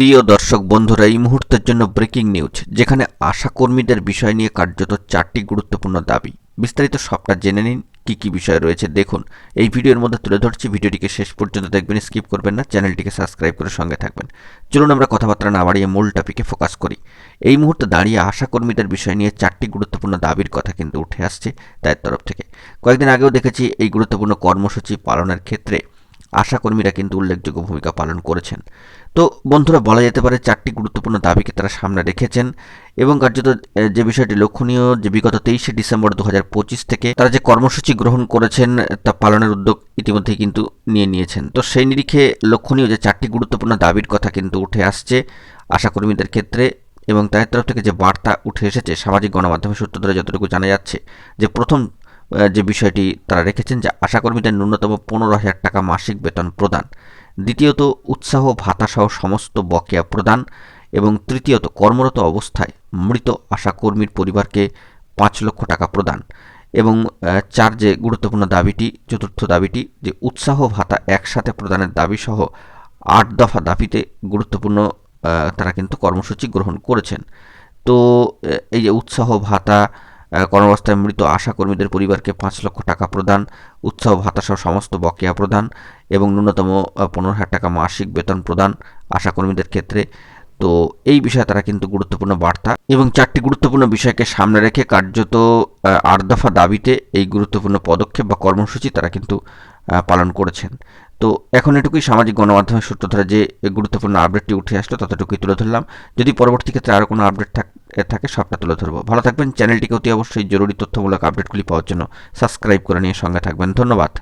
প্রিয় দর্শক বন্ধুরা, এই মুহূর্তের জন্য ব্রেকিং নিউজ যেখানে আশা কর্মীদের বিষয় নিয়ে কার্যত চারটি গুরুত্বপূর্ণ দাবি। বিস্তারিত সবটা জেনে নিন, কি কি বিষয় রয়েছে দেখুন। এই ভিডিওর মধ্যে তুলে ধরছি, ভিডিওটিকে শেষ পর্যন্ত দেখবেন স্কিপ করবেন না, চ্যানেলটিকে সাবস্ক্রাইব করে সঙ্গে থাকবেন। চলুন আমরা কথাবার্তা না বাড়িয়ে মূল টপিকে ফোকাস করি। এই মুহূর্তে দাঁড়িয়ে আশা কর্মীদের বিষয় নিয়ে চারটি গুরুত্বপূর্ণ দাবির কথা কিন্তু উঠে আসছে তার তরফ থেকে। কয়েকদিন আগেও দেখেছি, এই গুরুত্বপূর্ণ কর্মসূচি পালনের ক্ষেত্রে আশাকর্মীরা কিন্তু উল্লেখযোগ্য ভূমিকা পালন করেছেন। তো বন্ধুরা, বলা যেতে পারে চারটি গুরুত্বপূর্ণ দাবিকে তারা সামনে রেখেছেন এবং কার্যত যে বিষয়টি লক্ষণীয়, যে বিগত তেইশে ডিসেম্বর দু হাজার পঁচিশ থেকে তারা যে কর্মসূচি গ্রহণ করেছেন, তা পালনের উদ্যোগ ইতিমধ্যেই কিন্তু নিয়ে নিয়েছেন। তো সেই নিরিখে লক্ষণীয় যে চারটি গুরুত্বপূর্ণ দাবির কথা কিন্তু উঠে আসছে আশাকর্মীদের ক্ষেত্রে এবং তাদের তরফ থেকে যে বার্তা উঠে এসেছে সামাজিক গণমাধ্যমের সূত্র ধরে যতটুকু জানা যাচ্ছে, যে প্রথম যে বিষয়টি তারা রেখেছেন যে আশাকর্মীদের ন্যূনতম পনেরো হাজার টাকা মাসিক বেতন প্রদান। দ্বিতীয়ত, উৎসাহ ভাতাসহ সমস্ত বকেয়া প্রদান এবং তৃতীয়ত, কর্মরত অবস্থায় মৃত আশাকর্মীর পরিবারকে পাঁচ লক্ষ টাকা প্রদান এবং চার যে গুরুত্বপূর্ণ দাবিটি, চতুর্থ দাবিটি যে উৎসাহ, ভাতা একসাথে প্রদানের দাবিসহ আট দফা দাবিতে গুরুত্বপূর্ণ তারা কিন্তু কর্মসূচি গ্রহণ করেছেন। তো এই যে উৎসাহ, ভাতা আহ, কর্মবস্থায় মৃত আশা কর্মীদের পরিবারকে পাঁচ লক্ষ টাকা প্রদান উৎসব ভাতাসহ সমস্ত বকেয়া প্রদান এবং ন্যূনতম পনেরো হাজার টাকা মাসিক বেতন প্রদান আশা কর্মীদের ক্ষেত্রে। তো এই বিষয়ে তারা কিন্তু গুরুত্বপূর্ণ বার্তা এবং চারটি গুরুত্বপূর্ণ বিষয়কে সামনে রেখে কার্যত আট দফা দাবিতে এই গুরুত্বপূর্ণ পদক্ষেপ বা কর্মসূচি তারা কিন্তু পালন করেছেন। তো এখন এটুকুই সামাজিক গণমাধ্যমের সূত্র ধরে যে গুরুত্বপূর্ণ আপডেটটি উঠে আসলো ততটুকুই তুলে ধরলাম। যদি পরবর্তী ক্ষেত্রে আরও কোনো আপডেট থাক থাকে সবটা তুলে ধরবো। ভালো থাকবেন, চ্যানেলটিকে অতি অবশ্যই জরুরি তথ্যমূলক আপডেটগুলি পাওয়ার জন্য সাবস্ক্রাইব করে নিয়ে সঙ্গে থাকবেন। ধন্যবাদ।